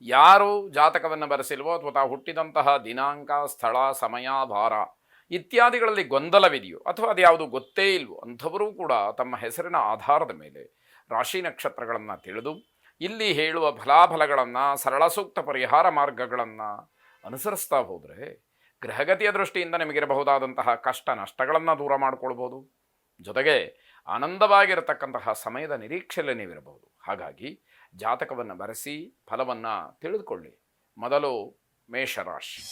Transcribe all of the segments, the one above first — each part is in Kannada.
ಯಾರು ಜಾತಕವನ್ನು ಬರೆಸಿಲ್ವೋ ಅಥವಾ ತಾವು ಹುಟ್ಟಿದಂತಹ ದಿನಾಂಕ, ಸ್ಥಳ, ಸಮಯ, ಭಾರ ಇತ್ಯಾದಿಗಳಲ್ಲಿ ಗೊಂದಲವಿದೆಯೋ ಅಥವಾ ಅದು ಯಾವುದು ಗೊತ್ತೇ ಇಲ್ವೋ ಅಂಥವರೂ ಕೂಡ ತಮ್ಮ ಹೆಸರಿನ ಆಧಾರದ ಮೇಲೆ ರಾಶಿ ನಕ್ಷತ್ರಗಳನ್ನು ತಿಳಿದು ಇಲ್ಲಿ ಹೇಳುವ ಫಲಾಫಲಗಳನ್ನು, ಸರಳ ಸೂಕ್ತ ಪರಿಹಾರ ಮಾರ್ಗಗಳನ್ನು ಅನುಸರಿಸ್ತಾ ಹೋದರೆ ಗ್ರಹಗತಿಯ ದೃಷ್ಟಿಯಿಂದ ನಿಮಗಿರಬಹುದಾದಂತಹ ಕಷ್ಟ ನಷ್ಟಗಳನ್ನು ದೂರ ಮಾಡಿಕೊಳ್ಬೋದು. ಜೊತೆಗೆ ಆನಂದವಾಗಿರತಕ್ಕಂತಹ ಸಮಯದ ನಿರೀಕ್ಷೆಯಲ್ಲಿ ನೀವಿರಬಹುದು. ಹಾಗಾಗಿ ಜಾತಕವನ್ನು ಬರೆಸಿ ಫಲವನ್ನು ತಿಳಿದುಕೊಳ್ಳಿ. ಮೊದಲು ಮೇಷರಾಶಿ.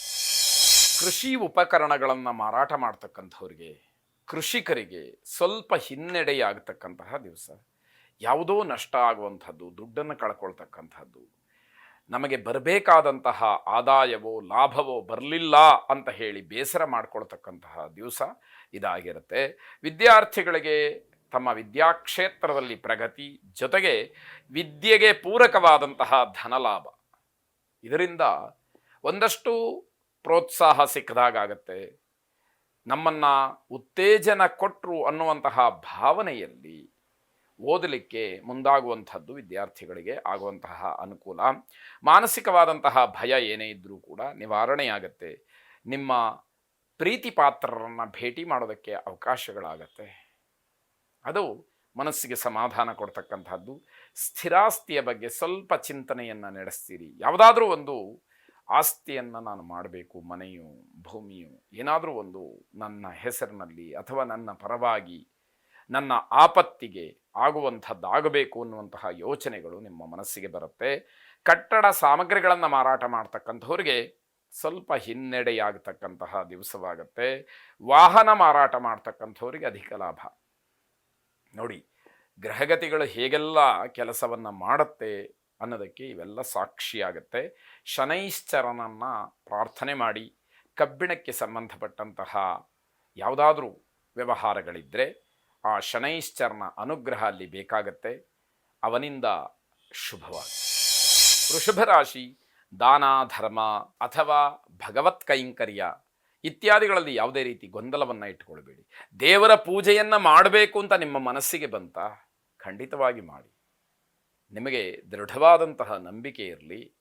ಕೃಷಿ ಉಪಕರಣಗಳನ್ನು ಮಾರಾಟ ಮಾಡ್ತಕ್ಕಂಥವ್ರಿಗೆ, ಕೃಷಿಕರಿಗೆ ಸ್ವಲ್ಪ ಹಿನ್ನಡೆಯಾಗತಕ್ಕಂತಹ ದಿವಸ. ಯಾವುದೋ ನಷ್ಟ ಆಗುವಂಥದ್ದು, ದುಡ್ಡನ್ನು ಕಳ್ಕೊಳ್ತಕ್ಕಂಥದ್ದು. ನಮಗೆ ಬರಬೇಕಾದಂತಹ ಆದಾಯವೋ, ಲಾಭವೋ ಬರಲಿಲ್ಲ ಅಂತ ಹೇಳಿ ಬೇಸರ ಮಾಡ್ಕೊಳ್ತಕ್ಕಂತಹ ದಿವಸ ಇದಾಗಿರುತ್ತೆ. ವಿದ್ಯಾರ್ಥಿಗಳಿಗೆ ತಮ್ಮ ವಿದ್ಯಾಕ್ಷೇತ್ರದಲ್ಲಿ ಪ್ರಗತಿ ಜೊತೆಗೆ ವಿದ್ಯೆಗೆ ಪೂರಕವಾದಂತಹ ಧನಲಾಭ. ಇದರಿಂದ ಒಂದಷ್ಟು ಪ್ರೋತ್ಸಾಹ ಸಿಕ್ಕದಾಗತ್ತೆ ನಮ್ಮನ್ನು ಉತ್ತೇಜನ ಕೊಟ್ಟರು ಅನ್ನುವಂತಹ ಭಾವನೆಯಲ್ಲಿ ಓದಲಿಕ್ಕೆ ಮುಂದಾಗುವಂಥದ್ದು ವಿದ್ಯಾರ್ಥಿಗಳಿಗೆ ಆಗುವಂತಹ ಅನುಕೂಲ. ಮಾನಸಿಕವಾದಂತಹ ಭಯ ಏನೇ ಇದ್ದರೂ ಕೂಡ ನಿವಾರಣೆಯಾಗತ್ತೆ. ನಿಮ್ಮ ಪ್ರೀತಿ ಪಾತ್ರರನ್ನು ಭೇಟಿ ಮಾಡೋದಕ್ಕೆ ಅವಕಾಶಗಳಾಗತ್ತೆ. ಅದು ಮನಸ್ಸಿಗೆ ಸಮಾಧಾನ ಕೊಡ್ತಕ್ಕಂಥದ್ದು. ಸ್ಥಿರಾಸ್ತಿಯ ಬಗ್ಗೆ ಸ್ವಲ್ಪ ಚಿಂತನೆಯನ್ನು ನಡೆಸ್ತೀರಿ. ಯಾವುದಾದ್ರೂ ಒಂದು ಆಸ್ತಿಯನ್ನು ನಾನು ಮಾಡಬೇಕು, ಮನೆಯು, ಭೂಮಿಯು, ಏನಾದರೂ ಒಂದು ನನ್ನ ಹೆಸರಿನಲ್ಲಿ ಅಥವಾ ನನ್ನ ಪರವಾಗಿ ನನ್ನ ಆಪತ್ತಿಗೆ ಆಗುವಂಥದ್ದಾಗಬೇಕು ಅನ್ನುವಂತಹ ಯೋಚನೆಗಳು ನಿಮ್ಮ ಮನಸ್ಸಿಗೆ ಬರುತ್ತೆ. ಕಟ್ಟಡ ಸಾಮಗ್ರಿಗಳನ್ನು ಮಾರಾಟ ಮಾಡ್ತಕ್ಕಂಥವ್ರಿಗೆ ಸ್ವಲ್ಪ ಹಿನ್ನಡೆಯಾಗತಕ್ಕಂತಹ ದಿವಸವಾಗುತ್ತೆ. ವಾಹನ ಮಾರಾಟ ಮಾಡ್ತಕ್ಕಂಥವ್ರಿಗೆ ಅಧಿಕ ಲಾಭ. ನೋಡಿ, ಗ್ರಹಗತಿಗಳು ಹೇಗೆಲ್ಲ ಕೆಲಸವನ್ನು ಮಾಡುತ್ತೆ ಅನ್ನೋದಕ್ಕೆ ಇವೆಲ್ಲ ಸಾಕ್ಷಿಯಾಗತ್ತೆ. ಶನೈಶ್ಚರನನ್ನು ಪ್ರಾರ್ಥನೆ ಮಾಡಿ, ಕಬ್ಬಿಣಕ್ಕೆ ಸಂಬಂಧಪಟ್ಟಂತಹ ಯಾವುದಾದ್ರೂ ವ್ಯವಹಾರಗಳಿದ್ದರೆ ಆ ಶನೈಶ್ಚರನ ಅನುಗ್ರಹ ಅಲ್ಲಿ ಬೇಕಾಗತ್ತೆ. ಅವನಿಂದ ಶುಭವಾಗಿ ವೃಷಭ ರಾಶಿ ದಾನ ಧರ್ಮ ಅಥವಾ ಭಗವತ್ ಕೈಂಕರ್ಯ ಇತ್ಯಾದಿಗಳಲ್ಲಿ ಯಾವುದೇ ರೀತಿ ಗೊಂದಲವನ್ನು ಇಟ್ಕೊಳ್ಬೇಡಿ ದೇವರ ಪೂಜೆಯನ್ನು ಮಾಡಬೇಕು ಅಂತ ನಿಮ್ಮ ಮನಸ್ಸಿಗೆ ಬಂತ, ಖಂಡಿತವಾಗಿ ಮಾಡಿ. ನಿಮಗೆ ದೃಢವಾದಂತಹ ನಂಬಿಕೆ ಇರಲಿ.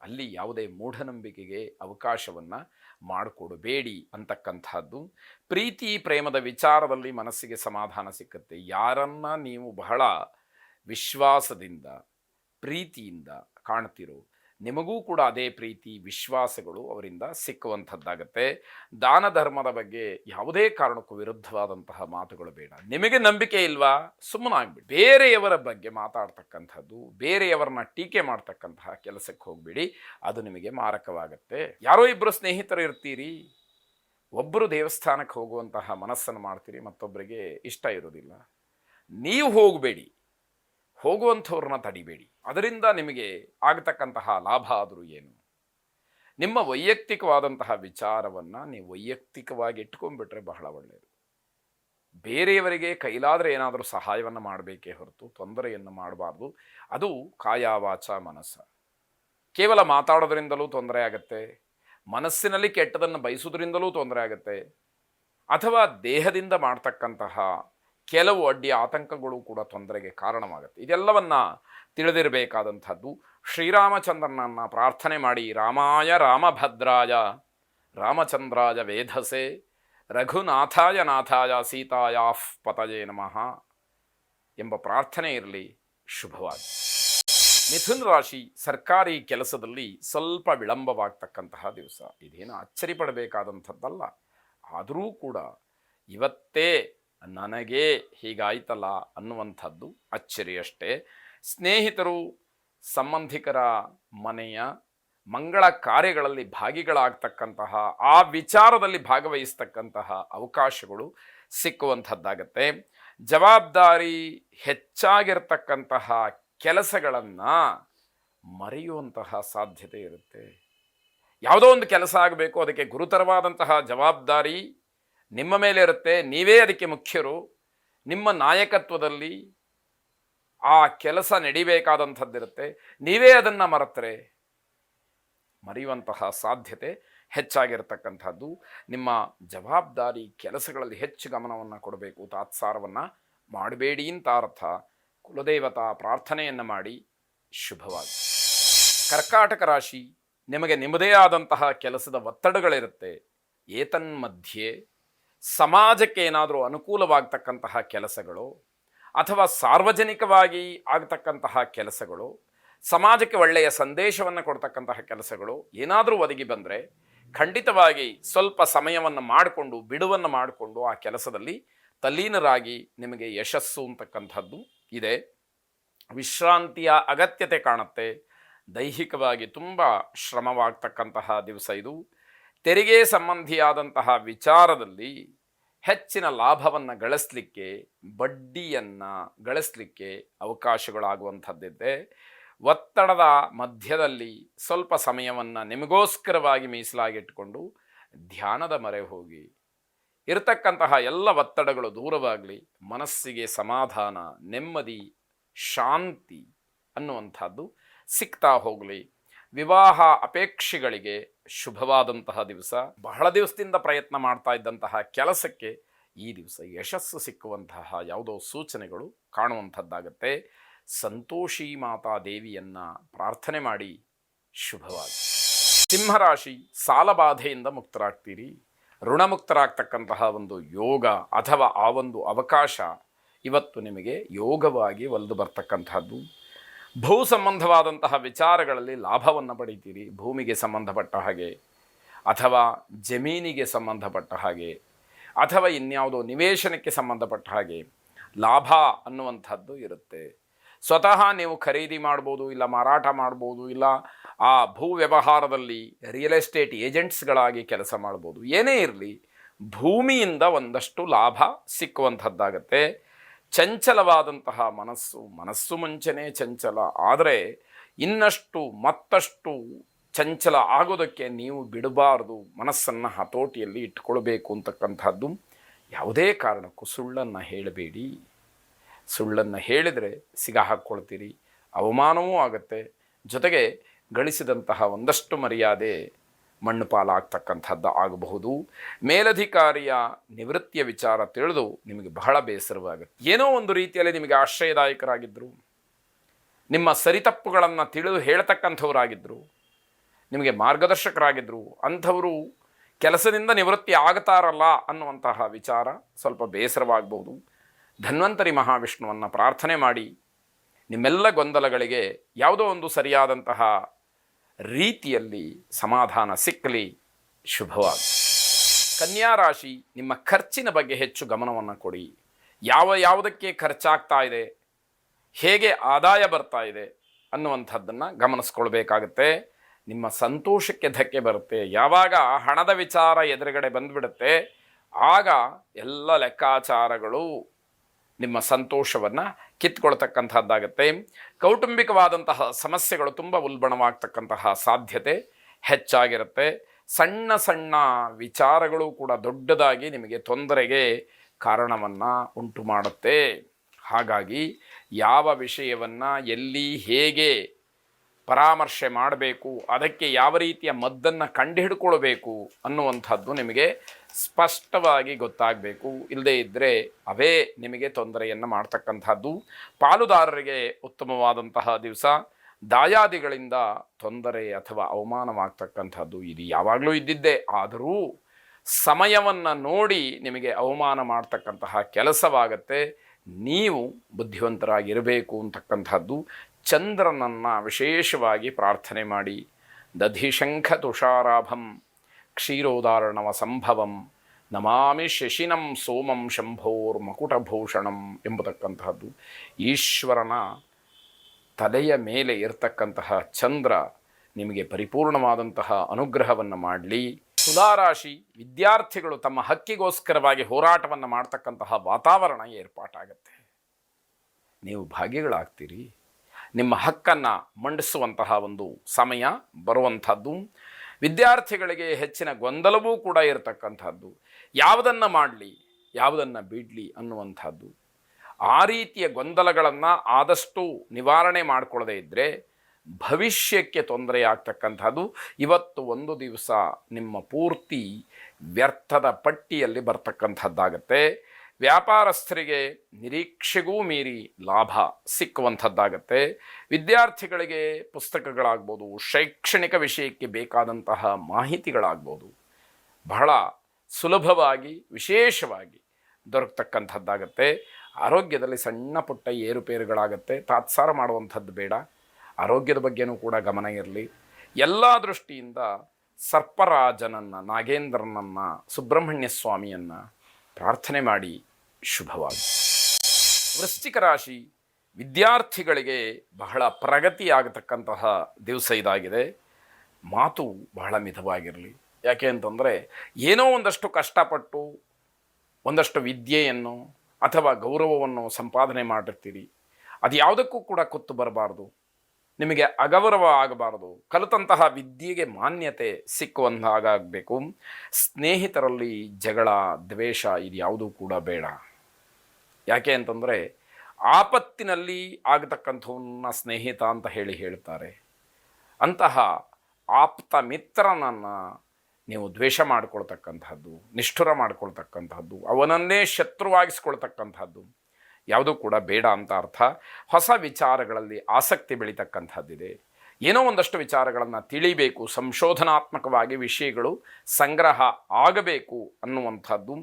ಅಲ್ಲಿ ಯಾವುದೇ ಮೂಢನಂಬಿಕೆಗೆ ಅವಕಾಶವನ್ನು ಮಾಡಿಕೊಡಬೇಡಿ ಅಂತಕ್ಕಂಥದ್ದು. ಪ್ರೀತಿ, ಪ್ರೇಮದ ವಿಚಾರದಲ್ಲಿ ಮನಸ್ಸಿಗೆ ಸಮಾಧಾನ ಸಿಕ್ಕತ್ತೆ. ಯಾರನ್ನ ನೀವು ಬಹಳ ವಿಶ್ವಾಸದಿಂದ, ಪ್ರೀತಿಯಿಂದ ಕಾಣ್ತಿರೋ ನಿಮಗೂ ಕೂಡ ಅದೇ ಪ್ರೀತಿ, ವಿಶ್ವಾಸಗಳು ಅವರಿಂದ ಸಿಕ್ಕುವಂಥದ್ದಾಗತ್ತೆ. ದಾನ ಧರ್ಮದ ಬಗ್ಗೆ ಯಾವುದೇ ಕಾರಣಕ್ಕೂ ವಿರುದ್ಧವಾದಂತಹ ಮಾತುಗಳು ಬೇಡ. ನಿಮಗೆ ನಂಬಿಕೆ ಇಲ್ವಾ? ಸುಮ್ಮನಾಗ್ಬಿಡಿ ಬೇರೆಯವರ ಬಗ್ಗೆ ಮಾತಾಡ್ತಕ್ಕಂಥದ್ದು, ಬೇರೆಯವರನ್ನ ಟೀಕೆ ಮಾಡ್ತಕ್ಕಂತಹ ಕೆಲಸಕ್ಕೆ ಹೋಗ್ಬಿಡಿ. ಅದು ನಿಮಗೆ ಮಾರಕವಾಗತ್ತೆ. ಯಾರೋ ಇಬ್ಬರು ಸ್ನೇಹಿತರು ಇರ್ತೀರಿ? ಒಬ್ಬರು ದೇವಸ್ಥಾನಕ್ಕೆ ಹೋಗುವಂತಹ ಮನಸ್ಸನ್ನು ಮಾಡ್ತೀರಿ ಮತ್ತೊಬ್ಬರಿಗೆ ಇಷ್ಟ ಇರೋದಿಲ್ಲ ನೀವು ಹೋಗಬೇಡಿ. ಹೋಗುವಂಥವ್ರನ್ನ ತಡಿಬೇಡಿ. ಅದರಿಂದ ನಿಮಗೆ ಆಗತಕ್ಕಂತಹ ಲಾಭ ಆದರೂ ಏನು? ನಿಮ್ಮ ವೈಯಕ್ತಿಕವಾದಂತಹ ವಿಚಾರವನ್ನು ನೀವು ವೈಯಕ್ತಿಕವಾಗಿ ಇಟ್ಕೊಂಡ್ಬಿಟ್ರೆ ಬಹಳ ಒಳ್ಳೆಯದು ಬೇರೆಯವರಿಗೆ ಕೈಲಾದರೆ ಏನಾದರೂ ಸಹಾಯವನ್ನು ಮಾಡಬೇಕೇ ಹೊರತು ತೊಂದರೆಯನ್ನು ಮಾಡಬಾರ್ದು. ಅದು ಕಾಯಾವಾಚ ಮನಸ್ಸ. ಕೇವಲ ಮಾತಾಡೋದ್ರಿಂದಲೂ ತೊಂದರೆ ಆಗತ್ತೆ. ಮನಸ್ಸಿನಲ್ಲಿ ಕೆಟ್ಟದನ್ನು ಬಯಸೋದ್ರಿಂದಲೂ ತೊಂದರೆ ಆಗುತ್ತೆ. ಅಥವಾ ದೇಹದಿಂದ ಮಾಡ್ತಕ್ಕಂತಹ ಕೆಲವು ಅಡ್ಡಿ ಆತಂಕಗಳು ಕೂಡ ತೊಂದರೆಗೆ ಕಾರಣವಾಗುತ್ತೆ. ಇದೆಲ್ಲವನ್ನ ತಿಳಿದಿರಬೇಕಾದಂಥದ್ದು. ಶ್ರೀರಾಮಚಂದ್ರನನ್ನು ಪ್ರಾರ್ಥನೆ ಮಾಡಿ, ರಾಮಾಯ ರಾಮಭದ್ರಾಯ, ರಾಮಚಂದ್ರಾಯ ವೇಧಸೆ, ರಘುನಾಥಾಯ ನಾಥಾಯ ಸೀತಾಯ ಪತಯೇ ನಮಃ ಎಂಬ ಪ್ರಾರ್ಥನೆ ಇರಲಿ. ಶುಭವಾಗಿ ಮಿಥುನ್ ರಾಶಿ ಸರ್ಕಾರಿ ಕೆಲಸದಲ್ಲಿ ಸ್ವಲ್ಪ ವಿಳಂಬವಾಗ್ತಕ್ಕಂತಹ ದಿವಸ. ಇದೇನು ಅಚ್ಚರಿ ಪಡಬೇಕಾದಂಥದ್ದಲ್ಲ ಆದರೂ ಕೂಡ ಇವತ್ತೇ ನನಗೆ ಹೀಗಾಯ್ತಲ್ಲ ಅನ್ನುವಂಥದ್ದು ಅಚ್ಚರಿಯಷ್ಟೇ ಸ್ನೇಹಿತರು ಸಂಬಂಧಿಕರ ಮನೆಯ ಮಂಗಳ ಕಾರ್ಯಗಳಲ್ಲಿ ಭಾಗಿಗಳಾಗ್ತಕ್ಕಂತಹ, ಆ ವಿಚಾರದಲ್ಲಿ ಭಾಗವಹಿಸ್ತಕ್ಕಂತಹ ಅವಕಾಶಗಳು ಸಿಕ್ಕುವಂಥದ್ದಾಗತ್ತೆ. ಜವಾಬ್ದಾರಿ ಹೆಚ್ಚಾಗಿರ್ತಕ್ಕಂತಹ ಕೆಲಸಗಳನ್ನು ಮರೆಯುವಂತಹ ಸಾಧ್ಯತೆ ಇರುತ್ತೆ. ಯಾವುದೋ ಒಂದು ಕೆಲಸ ಆಗಬೇಕು, ಅದಕ್ಕೆ ಗುರುತರವಾದಂತಹ ಜವಾಬ್ದಾರಿ ನಿಮ್ಮ ಮೇಲೆ ಇರುತ್ತೆ. ನೀವೇ ಅದಕ್ಕೆ ಮುಖ್ಯರು. ನಿಮ್ಮ ನಾಯಕತ್ವದಲ್ಲಿ ಆ ಕೆಲಸ ನಡಿಬೇಕಾದಂಥದ್ದಿರುತ್ತೆ. ನೀವೇ ಅದನ್ನು ಮರೆತರೆ ಮರೆಯುವಂತಹ ಸಾಧ್ಯತೆ ಹೆಚ್ಚಾಗಿರತಕ್ಕಂಥದ್ದು. ನಿಮ್ಮ ಜವಾಬ್ದಾರಿ ಕೆಲಸಗಳಲ್ಲಿ ಹೆಚ್ಚು ಗಮನವನ್ನು ಕೊಡಬೇಕು. ತಾತ್ಸಾರವನ್ನು ಮಾಡಬೇಡಿ ಅಂತ ಅರ್ಥ. ಕುಲದೇವತಾ ಪ್ರಾರ್ಥನೆಯನ್ನು ಮಾಡಿ ಶುಭವಾಗಿ ಕರ್ಕಾಟಕ ರಾಶಿ ನಿಮಗೆ ನಿಮ್ಮದೇ ಆದಂತಹ ಕೆಲಸದ ಒತ್ತಡಗಳಿರುತ್ತೆ. ಏತನ್ಮಧ್ಯೆ ಸಮಾಜಕ್ಕೆ ಏನಾದರೂ ಅನುಕೂಲವಾಗ್ತಕ್ಕಂತಹ ಕೆಲಸಗಳು ಅಥವಾ ಸಾರ್ವಜನಿಕವಾಗಿ ಆಗತಕ್ಕಂತಹ ಕೆಲಸಗಳು, ಸಮಾಜಕ್ಕೆ ಒಳ್ಳೆಯ ಸಂದೇಶವನ್ನು ಕೊಡ್ತಕ್ಕಂತಹ ಕೆಲಸಗಳು ಏನಾದರೂ ಒದಗಿ ಬಂದರೆ ಖಂಡಿತವಾಗಿ ಸ್ವಲ್ಪ ಸಮಯವನ್ನು ಮಾಡಿಕೊಂಡು, ಬಿಡುವನ್ನು ಮಾಡಿಕೊಂಡು ಆ ಕೆಲಸದಲ್ಲಿ ತಲ್ಲೀನರಾಗಿ ನಿಮಗೆ ಯಶಸ್ಸು ಅಂತಕ್ಕಂಥದ್ದು ಇದೆ. ವಿಶ್ರಾಂತಿಯ ಅಗತ್ಯತೆ ಕಾಣುತ್ತೆ. ದೈಹಿಕವಾಗಿ ತುಂಬ ಶ್ರಮವಾಗ್ತಕ್ಕಂತಹ ದಿವಸ ಇದು. ತೆರಿಗೆ ಸಂಬಂಧಿಯಾದಂತಹ ವಿಚಾರದಲ್ಲಿ ಹೆಚ್ಚಿನ ಲಾಭವನ್ನು ಗಳಿಸ್ಲಿಕ್ಕೆ, ಬಡ್ಡಿಯನ್ನು ಗಳಿಸ್ಲಿಕ್ಕೆ ಅವಕಾಶಗಳಾಗುವಂಥದ್ದಿದೆ. ಒತ್ತಡದ ಮಧ್ಯದಲ್ಲಿ ಸ್ವಲ್ಪ ಸಮಯವನ್ನು ನಿಮಗೋಸ್ಕರವಾಗಿ ಮೀಸಲಾಗಿಟ್ಟುಕೊಂಡು ಧ್ಯಾನದ ಮೊರೆ ಹೋಗಿ. ಇರತಕ್ಕಂತಹ ಎಲ್ಲ ಒತ್ತಡಗಳು ದೂರವಾಗಲಿ, ಮನಸ್ಸಿಗೆ ಸಮಾಧಾನ, ನೆಮ್ಮದಿ, ಶಾಂತಿ ಅನ್ನುವಂಥದ್ದು ಸಿಗ್ತಾ ಹೋಗಲಿ. ವಿವಾಹ ಅಪೇಕ್ಷೆಗಳಿಗೆ ಶುಭವಾದಂತಹ ದಿವಸ. ಬಹಳ ದಿವಸದಿಂದ ಪ್ರಯತ್ನ ಮಾಡ್ತಾ ಇದ್ದಂತಹ ಕೆಲಸಕ್ಕೆ ಈ ದಿವಸ ಯಶಸ್ಸು ಸಿಕ್ಕುವಂತಹ ಯಾವುದೋ ಸೂಚನೆಗಳು ಕಾಣುವಂಥದ್ದಾಗತ್ತೆ. ಸಂತೋಷಿ ಮಾತಾ ದೇವಿಯನ್ನು ಪ್ರಾರ್ಥನೆ ಮಾಡಿ ಶುಭವಾಗಿ ಸಿಂಹರಾಶಿ ಸಾಲಬಾಧೆಯಿಂದ ಮುಕ್ತರಾಗ್ತೀರಿ. ಋಣಮುಕ್ತರಾಗ್ತಕ್ಕಂತಹ ಒಂದು ಯೋಗ ಅಥವಾ ಆ ಒಂದು ಅವಕಾಶ ಇವತ್ತು ನಿಮಗೆ ಯೋಗವಾಗಿ ಒಲಿದು ಬರ್ತಕ್ಕಂಥದ್ದು. ಭೂ ಸಂಬಂಧವಾದಂತಹ ವಿಚಾರಗಳಲ್ಲಿ ಲಾಭವನ್ನು ಪಡಿತೀರಿ, ಭೂಮಿಗೆ ಸಂಬಂಧಪಟ್ಟ ಹಾಗೆ, ಅಥವಾ ಜಮೀನಿಗೆ ಸಂಬಂಧಪಟ್ಟ ಹಾಗೆ, ಅಥವಾ ಇನ್ಯಾವುದೋ ನಿವೇಶನಕ್ಕೆ ಸಂಬಂಧಪಟ್ಟ ಹಾಗೆ ಲಾಭ ಅನ್ನುವಂಥದ್ದು ಇರುತ್ತೆ. ಸ್ವತಃ ನೀವು ಖರೀದಿ ಮಾಡ್ಬೋದು, ಇಲ್ಲ ಮಾರಾಟ ಮಾಡ್ಬೋದು, ಇಲ್ಲ ಆ ಭೂ ವ್ಯವಹಾರದಲ್ಲಿ ರಿಯಲ್ ಎಸ್ಟೇಟ್ ಏಜೆಂಟ್ಸ್ಗಳಾಗಿ ಕೆಲಸ ಮಾಡ್ಬೋದು, ಏನೇ ಇರಲಿ ಭೂಮಿಯಿಂದ ಒಂದಷ್ಟು ಲಾಭ ಸಿಕ್ಕುವಂಥದ್ದಾಗತ್ತೆ. ಚಂಚಲವಾದಂತಹ ಮನಸ್ಸು ಮನಸ್ಸು ಮುಂಚೆನೇ ಚಂಚಲ. ಆದರೆ ಇನ್ನಷ್ಟು ಮತ್ತಷ್ಟು ಚಂಚಲ ಆಗೋದಕ್ಕೆ ನೀವು ಬಿಡಬಾರ್ದು. ಮನಸ್ಸನ್ನು ಹತೋಟಿಯಲ್ಲಿ ಇಟ್ಕೊಳ್ಬೇಕು ಅಂತಕ್ಕಂಥದ್ದು ಯಾವುದೇ ಕಾರಣಕ್ಕೂ ಸುಳ್ಳನ್ನು ಹೇಳಬೇಡಿ. ಸುಳ್ಳನ್ನು ಹೇಳಿದರೆ ಸಿಗ ಹಾಕ್ಕೊಳ್ತೀರಿ. ಅವಮಾನವೂ ಆಗುತ್ತೆ. ಜೊತೆಗೆ ಗಳಿಸಿದಂತಹ ಒಂದಷ್ಟು ಮರ್ಯಾದೆ ಮಣ್ಣು ಪಾಲಾಗ್ತಕ್ಕಂಥದ್ದು ಆಗಬಹುದು. ಮೇಲಧಿಕಾರಿಯ ನಿವೃತ್ತಿಯ ವಿಚಾರ ತಿಳಿದು ನಿಮಗೆ ಬಹಳ ಬೇಸರವಾಗುತ್ತೆ ಏನೋ ಒಂದು ರೀತಿಯಲ್ಲಿ ನಿಮಗೆ ಆಶ್ರಯದಾಯಕರಾಗಿದ್ದರು ನಿಮ್ಮ ಸರಿತಪ್ಪುಗಳನ್ನು ತಿಳಿದು ಹೇಳ್ತಕ್ಕಂಥವರಾಗಿದ್ದರು ನಿಮಗೆ ಮಾರ್ಗದರ್ಶಕರಾಗಿದ್ದರು ಅಂಥವರು ಕೆಲಸದಿಂದ ನಿವೃತ್ತಿ ಆಗ್ತಾರಲ್ಲ ಅನ್ನುವಂತಹ ವಿಚಾರ ಸ್ವಲ್ಪ ಬೇಸರವಾಗಬಹುದು ಧನ್ವಂತರಿ ಮಹಾವಿಷ್ಣುವನ್ನು ಪ್ರಾರ್ಥನೆ ಮಾಡಿ ನಿಮ್ಮೆಲ್ಲ ಗೊಂದಲಗಳಿಗೆ ಯಾವುದೋ ಒಂದು ಸರಿಯಾದಂತಹ ರೀತಿಯಲ್ಲಿ ಸಮಾಧಾನ ಸಿಕ್ಕಲಿ ಶುಭವಾಗಿ ಕನ್ಯಾ ರಾಶಿ, ನಿಮ್ಮ ಖರ್ಚಿನ ಬಗ್ಗೆ ಹೆಚ್ಚು ಗಮನವನ್ನು ಕೊಡಿ. ಯಾವ ಯಾವುದಕ್ಕೆ ಖರ್ಚಾಗ್ತಾ ಇದೆ, ಹೇಗೆ ಆದಾಯ ಬರ್ತಾ ಇದೆ ಅನ್ನುವಂಥದ್ದನ್ನು ಗಮನಿಸ್ಕೊಳ್ಬೇಕಾಗತ್ತೆ. ನಿಮ್ಮ ಸಂತೋಷಕ್ಕೆ ಧಕ್ಕೆ ಬರುತ್ತೆ. ಯಾವಾಗ ಹಣದ ವಿಚಾರ ಎದುರುಗಡೆ ಬಂದುಬಿಡುತ್ತೆ, ಆಗ ಎಲ್ಲ ಲೆಕ್ಕಾಚಾರಗಳು ನಿಮ್ಮ ಸಂತೋಷವನ್ನು ಕಿತ್ಕೊಳ್ತಕ್ಕಂಥದ್ದಾಗತ್ತೆ ಕೌಟುಂಬಿಕವಾದಂತಹ ಸಮಸ್ಯೆಗಳು ತುಂಬ ಉಲ್ಬಣವಾಗ್ತಕ್ಕಂತಹ ಸಾಧ್ಯತೆ ಹೆಚ್ಚಾಗಿರುತ್ತೆ. ಸಣ್ಣ ಸಣ್ಣ ವಿಚಾರಗಳು ಕೂಡ ದೊಡ್ಡದಾಗಿ ನಿಮಗೆ ತೊಂದರೆಗೆ ಕಾರಣವನ್ನು ಉಂಟು ಮಾಡುತ್ತೆ ಹಾಗಾಗಿ ಯಾವ ವಿಷಯವನ್ನು, ಎಲ್ಲಿ, ಹೇಗೆ ಪರಾಮರ್ಶೆ ಮಾಡಬೇಕು, ಅದಕ್ಕೆ ಯಾವ ರೀತಿಯ ಮದ್ದನ್ನು ಕಂಡುಹಿಡ್ಕೊಳ್ಬೇಕು ಅನ್ನುವಂಥದ್ದು ನಿಮಗೆ ಸ್ಪಷ್ಟವಾಗಿ ಗೊತ್ತಾಗಬೇಕು. ಇಲ್ಲದೇ ಇದ್ದರೆ ಅವೇ ನಿಮಗೆ ತೊಂದರೆಯನ್ನು ಮಾಡ್ತಕ್ಕಂಥದ್ದು. ಪಾಲುದಾರರಿಗೆ ಉತ್ತಮವಾದಂತಹ ದಿವಸ. ದಾಯಾದಿಗಳಿಂದ ತೊಂದರೆ ಅಥವಾ ಅವಮಾನವಾಗ್ತಕ್ಕಂಥದ್ದು ಇದು ಯಾವಾಗಲೂ ಇದ್ದಿದ್ದೇ. ಆದರೂ ಸಮಯವನ್ನು ನೋಡಿ ನಿಮಗೆ ಅವಮಾನ ಮಾಡ್ತಕ್ಕಂತಹ ಕೆಲಸವಾಗತ್ತೆ. ನೀವು ಬುದ್ಧಿವಂತರಾಗಿರಬೇಕು ಅಂತಕ್ಕಂಥದ್ದು. ಚಂದ್ರನನ್ನು ವಿಶೇಷವಾಗಿ ಪ್ರಾರ್ಥನೆ ಮಾಡಿ ದಧಿಶಂಖ ತುಷಾರಾಭಂ ಕ್ಷೀರೋದಾರಣವ ಸಂಭವಂ ನಮಾಮಿ ಶಶಿನಂ ಸೋಮಂ ಶಂಭೋರ್ ಮಕುಟಭೂಷಣಂ ಎಂಬತಕ್ಕಂತಹದ್ದು. ಈಶ್ವರನ ತಲೆಯ ಮೇಲೆ ಇರತಕ್ಕಂತಹ ಚಂದ್ರ ನಿಮಗೆ ಪರಿಪೂರ್ಣವಾದಂತಹ ಅನುಗ್ರಹವನ್ನು ಮಾಡಲಿ. ತುಲಾರಾಶಿ ವಿದ್ಯಾರ್ಥಿಗಳು ತಮ್ಮ ಹಕ್ಕಿಗೋಸ್ಕರವಾಗಿ ಹೋರಾಟವನ್ನು ಮಾಡ್ತಕ್ಕಂತಹ ವಾತಾವರಣ ಏರ್ಪಾಟಾಗತ್ತೆ. ನೀವು ಭಾಗಿಗಳಾಗ್ತೀರಿ ನಿಮ್ಮ ಹಕ್ಕನ್ನು ಮಂಡಿಸುವಂತಹ ಒಂದು ಸಮಯ ಬರುವಂಥದ್ದು. ವಿದ್ಯಾರ್ಥಿಗಳಿಗೆ ಹೆಚ್ಚಿನ ಗೊಂದಲವೂ ಕೂಡ ಇರತಕ್ಕಂಥದ್ದು. ಯಾವುದನ್ನು ಮಾಡಲಿ, ಯಾವುದನ್ನು ಬಿಡಲಿ ಅನ್ನುವಂಥದ್ದು. ಆ ರೀತಿಯ ಗೊಂದಲಗಳನ್ನು ಆದಷ್ಟು ನಿವಾರಣೆ ಮಾಡಿಕೊಳ್ಳದೇ ಇದ್ದರೆ ಭವಿಷ್ಯಕ್ಕೆ ತೊಂದರೆಯಾಗ್ತಕ್ಕಂಥದ್ದು. ಇವತ್ತು ಒಂದು ದಿವಸ ನಿಮ್ಮ ಪೂರ್ತಿ ವ್ಯರ್ಥದ ಪಟ್ಟಿಯಲ್ಲಿ ಬರ್ತಕ್ಕಂಥದ್ದಾಗತ್ತೆ. ವ್ಯಾಪಾರಸ್ಥರಿಗೆ ನಿರೀಕ್ಷೆಗೂ ಮೀರಿ ಲಾಭ ಸಿಕ್ಕುವಂಥದ್ದಾಗತ್ತೆ. ವಿದ್ಯಾರ್ಥಿಗಳಿಗೆ ಪುಸ್ತಕಗಳಾಗ್ಬೋದು, ಶೈಕ್ಷಣಿಕ ವಿಷಯಕ್ಕೆ ಬೇಕಾದಂತಹ ಮಾಹಿತಿಗಳಾಗ್ಬೋದು, ಬಹಳ ಸುಲಭವಾಗಿ, ವಿಶೇಷವಾಗಿ ದೊರಕತಕ್ಕಂಥದ್ದಾಗತ್ತೆ. ಆರೋಗ್ಯದಲ್ಲಿ ಸಣ್ಣ ಪುಟ್ಟ ಏರುಪೇರುಗಳಾಗತ್ತೆ. ತಾತ್ಸಾರ ಮಾಡುವಂಥದ್ದು ಬೇಡ. ಆರೋಗ್ಯದ ಬಗ್ಗೆನೂ ಕೂಡ ಗಮನ ಇರಲಿ. ಎಲ್ಲ ದೃಷ್ಟಿಯಿಂದ ಸರ್ಪರಾಜನನ್ನು, ನಾಗೇಂದ್ರನನ್ನು, ಸುಬ್ರಹ್ಮಣ್ಯ ಸ್ವಾಮಿಯನ್ನು ಪ್ರಾರ್ಥನೆ ಮಾಡಿ ಶುಭವಾಗಿ. ವೃಶ್ಚಿಕ ರಾಶಿ ವಿದ್ಯಾರ್ಥಿಗಳಿಗೆ ಬಹಳ ಪ್ರಗತಿಯಾಗತಕ್ಕಂತಹ ದಿವಸ ಇದಾಗಿದೆ. ಮಾತು ಬಹಳ ಮಿತವಾಗಿರಲಿ. ಯಾಕೆ ಅಂತಂದರೆ, ಏನೋ ಒಂದಷ್ಟು ಕಷ್ಟಪಟ್ಟು ಒಂದಷ್ಟು ವಿದ್ಯೆಯನ್ನು ಅಥವಾ ಗೌರವವನ್ನು ಸಂಪಾದನೆ ಮಾಡಿರ್ತೀರಿ. ಅದು ಯಾವುದಕ್ಕೂ ಕೂಡ ಕೊತ್ತು ಬರಬಾರ್ದು. ನಿಮಗೆ ಅಗೌರವ ಆಗಬಾರದು. ಕಲಿತಂತಹ ವಿದ್ಯೆಗೆ ಮಾನ್ಯತೆ ಸಿಕ್ಕುವಂತಾಗಬೇಕು. ಸ್ನೇಹಿತರಲ್ಲಿ ಜಗಳ, ದ್ವೇಷ ಇದು ಯಾವುದೂ ಕೂಡ ಬೇಡ. ಯಾಕೆ ಅಂತಂದರೆ ಆಪತ್ತಿನಲ್ಲಿ ಆಗತಕ್ಕಂಥವನ್ನ ಸ್ನೇಹಿತ ಅಂತ ಹೇಳಿ ಹೇಳ್ತಾರೆ. ಅಂತಹ ಆಪ್ತ ಮಿತ್ರನನ್ನು ನೀವು ದ್ವೇಷ ಮಾಡ್ಕೊಳ್ತಕ್ಕಂಥದ್ದು, ನಿಷ್ಠುರ ಮಾಡ್ಕೊಳ್ತಕ್ಕಂಥದ್ದು, ಅವನನ್ನೇ ಶತ್ರುವಾಗಿಸ್ಕೊಳ್ತಕ್ಕಂಥದ್ದು ಯಾವುದೂ ಕೂಡ ಬೇಡ ಅಂತ ಅರ್ಥ. ಹೊಸ ವಿಚಾರಗಳಲ್ಲಿ ಆಸಕ್ತಿ ಬೆಳೀತಕ್ಕಂಥದ್ದಿದೆ. ಏನೋ ಒಂದಷ್ಟು ವಿಚಾರಗಳನ್ನು ತಿಳಿಬೇಕು, ಸಂಶೋಧನಾತ್ಮಕವಾಗಿ ವಿಷಯಗಳು ಸಂಗ್ರಹ ಆಗಬೇಕು ಅನ್ನುವಂಥದ್ದು.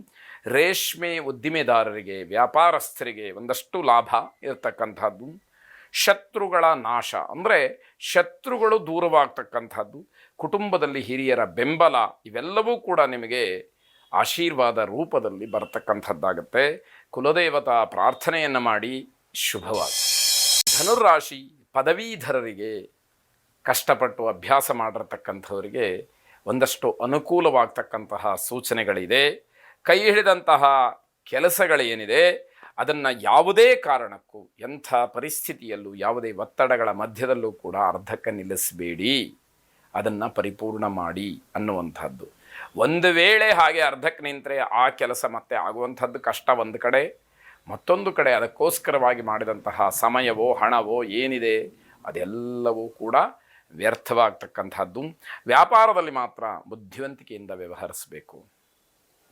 ರೇಷ್ಮೆ ಉದ್ದಿಮೆದಾರರಿಗೆ, ವ್ಯಾಪಾರಸ್ಥರಿಗೆ ಒಂದಷ್ಟು ಲಾಭ ಇರತಕ್ಕಂಥದ್ದು. ಶತ್ರುಗಳ ನಾಶ ಅಂದರೆ ಶತ್ರುಗಳು ದೂರವಾಗ್ತಕ್ಕಂಥದ್ದು. ಕುಟುಂಬದಲ್ಲಿ ಹಿರಿಯರ ಬೆಂಬಲ ಇವೆಲ್ಲವೂ ಕೂಡ ನಿಮಗೆ ಆಶೀರ್ವಾದ ರೂಪದಲ್ಲಿ ಬರತಕ್ಕಂಥದ್ದಾಗತ್ತೆ. ಕುಲದೇವತಾ ಪ್ರಾರ್ಥನೆಯನ್ನು ಮಾಡಿ ಶುಭವಾಗಿ ಧನುರಾಶಿ ಪದವೀಧರರಿಗೆ ಕಷ್ಟಪಟ್ಟು ಅಭ್ಯಾಸ ಮಾಡಿರತಕ್ಕಂಥವರಿಗೆ ಒಂದಷ್ಟು ಅನುಕೂಲವಾಗ್ತಕ್ಕಂತಹ ಸೂಚನೆಗಳಿದೆ. ಕೈ ಹಿಡಿದಂತಹ ಕೆಲಸಗಳೇನಿದೆ, ಅದನ್ನು ಯಾವುದೇ ಕಾರಣಕ್ಕೂ, ಎಂಥ ಪರಿಸ್ಥಿತಿಯಲ್ಲೂ, ಯಾವುದೇ ಒತ್ತಡಗಳ ಮಧ್ಯದಲ್ಲೂ ಕೂಡ ಅರ್ಧಕ್ಕೆ ನಿಲ್ಲಿಸಬೇಡಿ. ಅದನ್ನು ಪರಿಪೂರ್ಣ ಮಾಡಿ ಅನ್ನುವಂಥದ್ದು. ಒಂದು ವೇಳೆ ಹಾಗೆ ಅರ್ಧಕ್ಕೆ ನಿಂತರೆ ಆ ಕೆಲಸ ಮತ್ತೆ ಆಗುವಂಥದ್ದು ಕಷ್ಟ ಒಂದು ಕಡೆ, ಮತ್ತೊಂದು ಕಡೆ ಅದಕ್ಕೋಸ್ಕರವಾಗಿ ಮಾಡಿದಂತಹ ಸಮಯವೋ, ಹಣವೋ ಏನಿದೆ, ಅದೆಲ್ಲವೂ ಕೂಡ ವ್ಯರ್ಥವಾಗ್ತಕ್ಕಂಥದ್ದು. ವ್ಯಾಪಾರದಲ್ಲಿ ಮಾತ್ರ ಬುದ್ಧಿವಂತಿಕೆಯಿಂದ ವ್ಯವಹರಿಸಬೇಕು.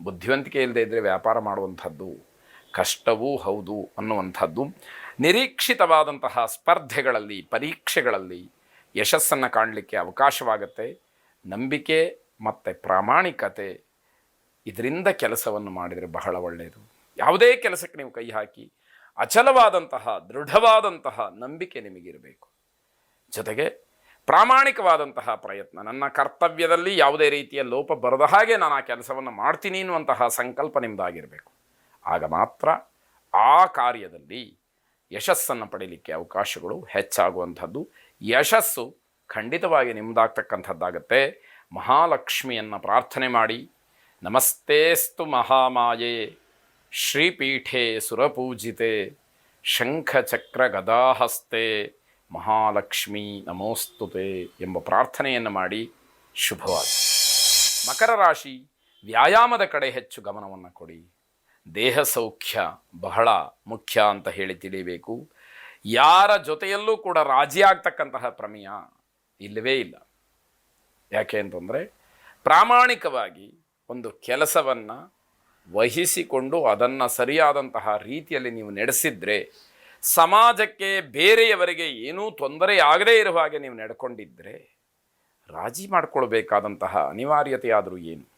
ಬುದ್ಧಿವಂತಿಕೆ ಇಲ್ಲದೆ ಇದ್ದರೆ ವ್ಯಾಪಾರ ಮಾಡುವಂಥದ್ದು ಕಷ್ಟವೂ ಹೌದು ಅನ್ನುವಂಥದ್ದು. ನಿರೀಕ್ಷಿತವಾದಂತಹ ಸ್ಪರ್ಧೆಗಳಲ್ಲಿ, ಪರೀಕ್ಷೆಗಳಲ್ಲಿ ಯಶಸ್ಸನ್ನು ಕಾಣಲಿಕ್ಕೆ ಅವಕಾಶವಾಗುತ್ತೆ. ನಂಬಿಕೆ ಮತ್ತು ಪ್ರಾಮಾಣಿಕತೆ ಇದರಿಂದ ಕೆಲಸವನ್ನು ಮಾಡಿದರೆ ಬಹಳ ಒಳ್ಳೆಯದು ಯಾವುದೇ ಕೆಲಸಕ್ಕೆ ನೀವು ಕೈ ಹಾಕಿ ಅಚಲವಾದಂತಹ, ದೃಢವಾದಂತಹ ನಂಬಿಕೆ ನಿಮಗಿರಬೇಕು. ಜೊತೆಗೆ ಪ್ರಾಮಾಣಿಕವಾದಂತಹ ಪ್ರಯತ್ನ. ನನ್ನ ಕರ್ತವ್ಯದಲ್ಲಿ ಯಾವುದೇ ರೀತಿಯ ಲೋಪ ಬರದ ಹಾಗೆ ನಾನು ಆ ಕೆಲಸವನ್ನು ಮಾಡ್ತೀನಿ ಅನ್ನುವಂತಹ ಸಂಕಲ್ಪ ನಿಮ್ಮದಾಗಿರಬೇಕು ಆಗ ಮಾತ್ರ ಆ ಕಾರ್ಯದಲ್ಲಿ ಯಶಸ್ಸನ್ನು ಪಡೀಲಿಕ್ಕೆ ಅವಕಾಶಗಳು ಹೆಚ್ಚಾಗುವಂಥದ್ದು. ಯಶಸ್ಸು ಖಂಡಿತವಾಗಿ ನಿಮ್ಮದಾಗ್ತಕ್ಕಂಥದ್ದಾಗತ್ತೆ ಮಹಾಲಕ್ಷ್ಮಿಯನ್ನು ಪ್ರಾರ್ಥನೆ ಮಾಡಿ, ನಮಸ್ತೇಸ್ತು ಮಹಾಮಾಯೆ, ಶ್ರೀಪೀಠೆ ಸುರಪೂಜಿತೆ, ಶಂಖಚಕ್ರ ಗದಾಹಸ್ತೆ ಮಹಾಲಕ್ಷ್ಮಿ ನಮೋಸ್ತುತೆ ಎಂಬ ಪ್ರಾರ್ಥನೆಯನ್ನು ಮಾಡಿ ಶುಭವಾದ. ಮಕರ ರಾಶಿ ವ್ಯಾಯಾಮದ ಕಡೆ ಹೆಚ್ಚು ಗಮನವನ್ನು ಕೊಡಿ. ದೇಹ ಸೌಖ್ಯ ಬಹಳ ಮುಖ್ಯ ಅಂತ ಹೇಳಿ ತಿಳಿಬೇಕು ಯಾರ ಜೊತೆಯಲ್ಲೂ ಕೂಡ ರಾಜಿ ಆಗ್ತಕ್ಕಂತಹ ಪ್ರಮೇಯ ಇಲ್ಲವೇ ಇಲ್ಲ. ಯಾಕೆ ಅಂತಂದರೆ ಪ್ರಾಮಾಣಿಕವಾಗಿ ಒಂದು ಕೆಲಸವನ್ನು ವಹಿಸಿಕೊಂಡು ಅದನ್ನು ಸರಿಯಾದಂತಹ ರೀತಿಯಲ್ಲಿ ನೀವು ನಡೆಸಿದ್ರೆ ಸಮಾಜಕ್ಕೆ ಬೇರೆಯವರಿಗೆ ಏನೂ ತೊಂದರೆ ಆಗದೇ ಇರುವ ಹಾಗೆ ನೀವು ನಡ್ಕೊಂಡಿದ್ದರೆ ರಾಜಿ ಮಾಡಿಕೊಳ್ಬೇಕಾದಂತಹ ಅನಿವಾರ್ಯತೆಯಾದರೂ ಏನು?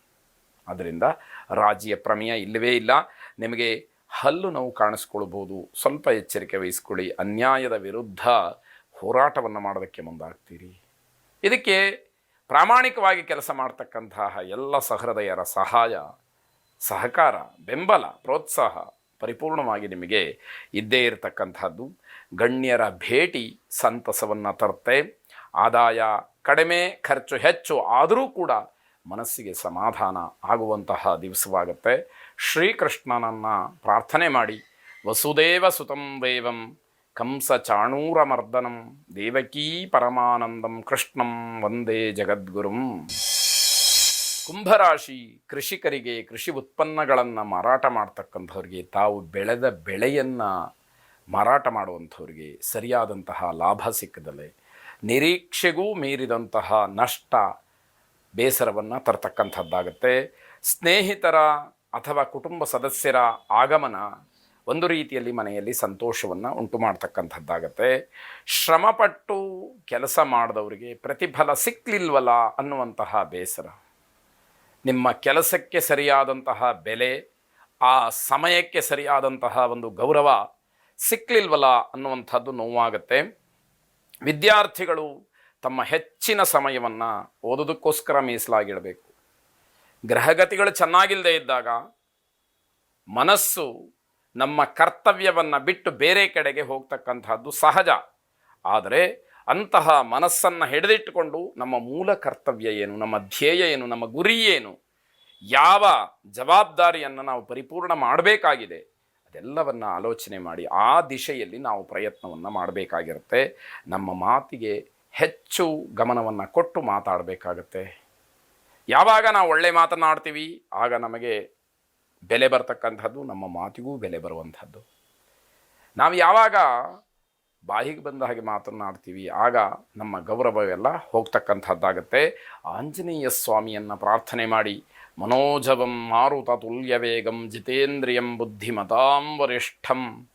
ಅದರಿಂದ ರಾಜಿಯ ಪ್ರಮೇಯ ಇಲ್ಲವೇ ಇಲ್ಲ. ನಿಮಗೆ ಹಲ್ಲು ನೋವು ಕಾಣಿಸ್ಕೊಳ್ಬೋದು ಸ್ವಲ್ಪ ಎಚ್ಚರಿಕೆ ವಹಿಸ್ಕೊಳ್ಳಿ. ಅನ್ಯಾಯದ ವಿರುದ್ಧ ಹೋರಾಟವನ್ನು ಮಾಡೋದಕ್ಕೆ ಮುಂದಾಗ್ತೀರಿ. ಇದಕ್ಕೆ ಪ್ರಾಮಾಣಿಕವಾಗಿ ಕೆಲಸ ಮಾಡ್ತಕ್ಕಂತಹ ಎಲ್ಲ ಸಹೃದಯರ ಸಹಾಯ, ಸಹಕಾರ, ಬೆಂಬಲ, ಪ್ರೋತ್ಸಾಹ ಪರಿಪೂರ್ಣವಾಗಿ ನಿಮಗೆ ಇದ್ದೇ ಇರತಕ್ಕಂಥದ್ದು. ಗಣ್ಯರ ಭೇಟಿ ಸಂತಸವನ್ನು ತರುತ್ತೆ. ಆದಾಯ ಕಡಿಮೆ, ಖರ್ಚು ಹೆಚ್ಚು ಆದರೂ ಕೂಡ ಮನಸ್ಸಿಗೆ ಸಮಾಧಾನ ಆಗುವಂತಹ ದಿವಸವಾಗುತ್ತೆ. ಶ್ರೀಕೃಷ್ಣನನ್ನು ಪ್ರಾರ್ಥನೆ ಮಾಡಿ, ವಸುದೇವ ಸುತಂ ದೇವಂ ಕಂಸ ಚಾಣೂರಮರ್ದನಂ, ದೇವಕೀ ಪರಮಾನಂದಂ ಕೃಷ್ಣಂ, ವಂದೇ ಜಗದ್ಗುರುಂ. ಕುಂಭರಾಶಿ ಕೃಷಿಕರಿಗೆ ಕೃಷಿ ಉತ್ಪನ್ನಗಳನ್ನು ಮಾರಾಟ ಮಾಡ್ತಕ್ಕಂಥವ್ರಿಗೆ ತಾವು ಬೆಳೆದ ಬೆಳೆಯನ್ನು ಮಾರಾಟ ಮಾಡುವಂಥವ್ರಿಗೆ ಸರಿಯಾದಂತಹ ಲಾಭ ಸಿಕ್ಕದಲೆ ನಿರೀಕ್ಷೆಗೂ ಮೀರಿದಂತಹ ನಷ್ಟ ಬೇಸರವನ್ನು ತರ್ತಕ್ಕಂಥದ್ದಾಗುತ್ತೆ. ಸ್ನೇಹಿತರ ಅಥವಾ ಕುಟುಂಬ ಸದಸ್ಯರ ಆಗಮನ ಒಂದು ರೀತಿಯಲ್ಲಿ ಮನೆಯಲ್ಲಿ ಸಂತೋಷವನ್ನು ಉಂಟು ಮಾಡ್ತಕ್ಕಂಥದ್ದಾಗತ್ತೆ. ಶ್ರಮಪಟ್ಟು ಕೆಲಸ ಮಾಡಿದವರಿಗೆ ಪ್ರತಿಫಲ ಸಿಕ್ಕಲಿಲ್ವಲ್ಲ ಅನ್ನುವಂತಹ ಬೇಸರ. ನಿಮ್ಮ ಕೆಲಸಕ್ಕೆ ಸರಿಯಾದಂತಹ ಬೆಲೆ, ಆ ಸಮಯಕ್ಕೆ ಸರಿಯಾದಂತಹ ಒಂದು ಗೌರವ ಸಿಕ್ಕಲಿಲ್ವಲ್ಲ ಅನ್ನುವಂಥದ್ದು ನೋವಾಗುತ್ತೆ. ವಿದ್ಯಾರ್ಥಿಗಳು ತಮ್ಮ ಹೆಚ್ಚಿನ ಸಮಯವನ್ನು ಓದೋದಕ್ಕೋಸ್ಕರ ಮೀಸಲಾಗಿಡಬೇಕು. ಗ್ರಹಗತಿಗಳು ಚೆನ್ನಾಗಿಲ್ಲದೆ ಇದ್ದಾಗ ಮನಸ್ಸು ನಮ್ಮ ಕರ್ತವ್ಯವನ್ನು ಬಿಟ್ಟು ಬೇರೆ ಕಡೆಗೆ ಹೋಗ್ತಕ್ಕಂಥದ್ದು ಸಹಜ. ಆದರೆ ಅಂತಹ ಮನಸ್ಸನ್ನು ಹಿಡಿದಿಟ್ಟುಕೊಂಡು ನಮ್ಮ ಮೂಲ ಕರ್ತವ್ಯ ಏನು, ನಮ್ಮ ಧ್ಯೇಯ ಏನು, ನಮ್ಮ ಗುರಿ ಏನು, ಯಾವ ಜವಾಬ್ದಾರಿಯನ್ನು ನಾವು ಪರಿಪೂರ್ಣ ಮಾಡಬೇಕಾಗಿದೆ ಅದೆಲ್ಲವನ್ನು ಆಲೋಚನೆ ಮಾಡಿ ಆ ದಿಶೆಯಲ್ಲಿ ನಾವು ಪ್ರಯತ್ನವನ್ನು ಮಾಡಬೇಕಾಗಿರುತ್ತೆ. ನಮ್ಮ ಮಾತಿಗೆ ಹೆಚ್ಚು ಗಮನವನ್ನು ಕೊಟ್ಟು ಮಾತಾಡಬೇಕಾಗತ್ತೆ. ಯಾವಾಗ ನಾವು ಒಳ್ಳೆ ಮಾತನಾಡ್ತೀವಿ, ಆಗ ನಮಗೆ ಬೆಲೆ ಬರ್ತಕ್ಕಂಥದ್ದು, ನಮ್ಮ ಮಾತಿಗೂ ಬೆಲೆ ಬರುವಂಥದ್ದು. ನಾವು ಯಾವಾಗ ಬಾಯಿಗೆ ಬಂದ ಹಾಗೆ ಮಾತನಾಡ್ತೀವಿ. ಆಗ ನಮ್ಮ ಗೌರವವೆಲ್ಲ ಹೋಗ್ತಕ್ಕಂಥದ್ದಾಗತ್ತೆ. ಆಂಜನೇಯ ಸ್ವಾಮಿಯನ್ನು ಪ್ರಾರ್ಥನೆ ಮಾಡಿ, ಮನೋಜವಂ ಮಾರುತ ತುಲ್ಯ ವೇಗಂ ಜಿತೇಂದ್ರಿಯಂ ಬುದ್ಧಿಮತಾಂ ವರಿಷ್ಠಂ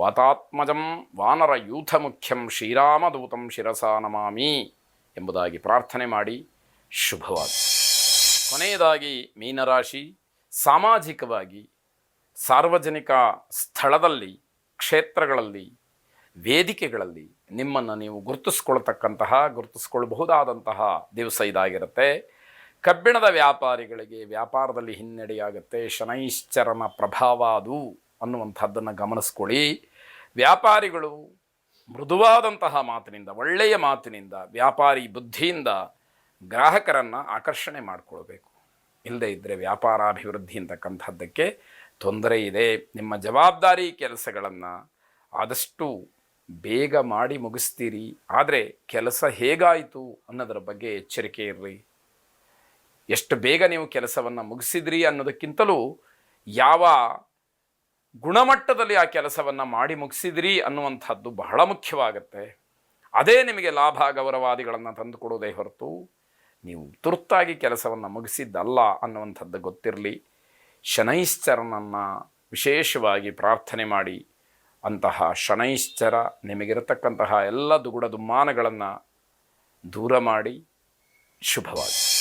ವಾತಾತ್ಮಜಂ ವಾನರ ಯೂಥ ಮುಖ್ಯಂ ಶ್ರೀರಾಮದೂತಂ ಶಿರಸಾ ನಮಾಮಿ ಎಂಬುದಾಗಿ ಪ್ರಾರ್ಥನೆ ಮಾಡಿ ಶುಭವಾದ. ಕೊನೆಯದಾಗಿ ಮೀನರಾಶಿ, ಸಾಮಾಜಿಕವಾಗಿ ಸಾರ್ವಜನಿಕ ಸ್ಥಳದಲ್ಲಿ, ಕ್ಷೇತ್ರಗಳಲ್ಲಿ ವೇದಿಕೆಗಳಲ್ಲಿ ನಿಮ್ಮನ್ನು ನೀವು ಗುರುತಿಸ್ಕೊಳ್ತಕ್ಕಂತಹ, ಗುರುತಿಸ್ಕೊಳ್ಬಹುದಾದಂತಹ ದಿವಸ ಇದಾಗಿರುತ್ತೆ. ಕಬ್ಬಿಣದ ವ್ಯಾಪಾರಿಗಳಿಗೆ ವ್ಯಾಪಾರದಲ್ಲಿ ಹಿನ್ನಡೆಯಾಗುತ್ತೆ. ಶನೈಶ್ಚರನ ಪ್ರಭಾವ ಅದು ಅನ್ನುವಂಥದ್ದನ್ನು ಗಮನಿಸ್ಕೊಳ್ಳಿ. ವ್ಯಾಪಾರಿಗಳು ಮೃದುವಾದಂತಹ ಮಾತಿನಿಂದ, ಒಳ್ಳೆಯ ಮಾತಿನಿಂದ, ವ್ಯಾಪಾರಿ ಬುದ್ಧಿಯಿಂದ ಗ್ರಾಹಕರನ್ನು ಆಕರ್ಷಣೆ ಮಾಡಿಕೊಳ್ಬೇಕು. ಇಲ್ಲದೇ ಇದ್ದರೆ ವ್ಯಾಪಾರಾಭಿವೃದ್ಧಿ ಅಂತಕ್ಕಂಥದ್ದಕ್ಕೆ ತೊಂದರೆ ಇದೆ. ನಿಮ್ಮ ಜವಾಬ್ದಾರಿ ಕೆಲಸಗಳನ್ನು ಆದಷ್ಟು ಬೇಗ ಮಾಡಿ ಮುಗಿಸ್ತೀರಿ, ಆದರೆ ಕೆಲಸ ಹೇಗಾಯಿತು ಅನ್ನೋದರ ಬಗ್ಗೆ ಎಚ್ಚರಿಕೆ ಇರಲಿ ಎಷ್ಟು ಬೇಗ ನೀವು ಕೆಲಸವನ್ನು ಮುಗಿಸಿದ್ರಿ ಅನ್ನೋದಕ್ಕಿಂತಲೂ ಯಾವ ಗುಣಮಟ್ಟದಲ್ಲಿ ಆ ಕೆಲಸವನ್ನು ಮಾಡಿ ಮುಗಿಸಿದ್ರಿ ಅನ್ನುವಂಥದ್ದು ಬಹಳ ಮುಖ್ಯವಾಗುತ್ತೆ. ಅದೇ ನಿಮಗೆ ಲಾಭ, ಗೌರವಾದಿಗಳನ್ನು ತಂದುಕೊಡೋದೇ ಹೊರತು ನೀವು ತುರ್ತಾಗಿ ಕೆಲಸವನ್ನು ಮುಗಿಸಿದ್ದಲ್ಲ ಅನ್ನುವಂಥದ್ದು ಗೊತ್ತಿರಲಿ. ಶನೈಶ್ಚರನನ್ನು ವಿಶೇಷವಾಗಿ ಪ್ರಾರ್ಥನೆ ಮಾಡಿ ಅಂತಹ ಶನೈಶ್ಚರ ನಿಮಗಿರತಕ್ಕಂತಹ ಎಲ್ಲ ದುಗುಡ ದುಮ್ಮಾನಗಳನ್ನು ದೂರ ಮಾಡಿ ಶುಭವಾಗಿ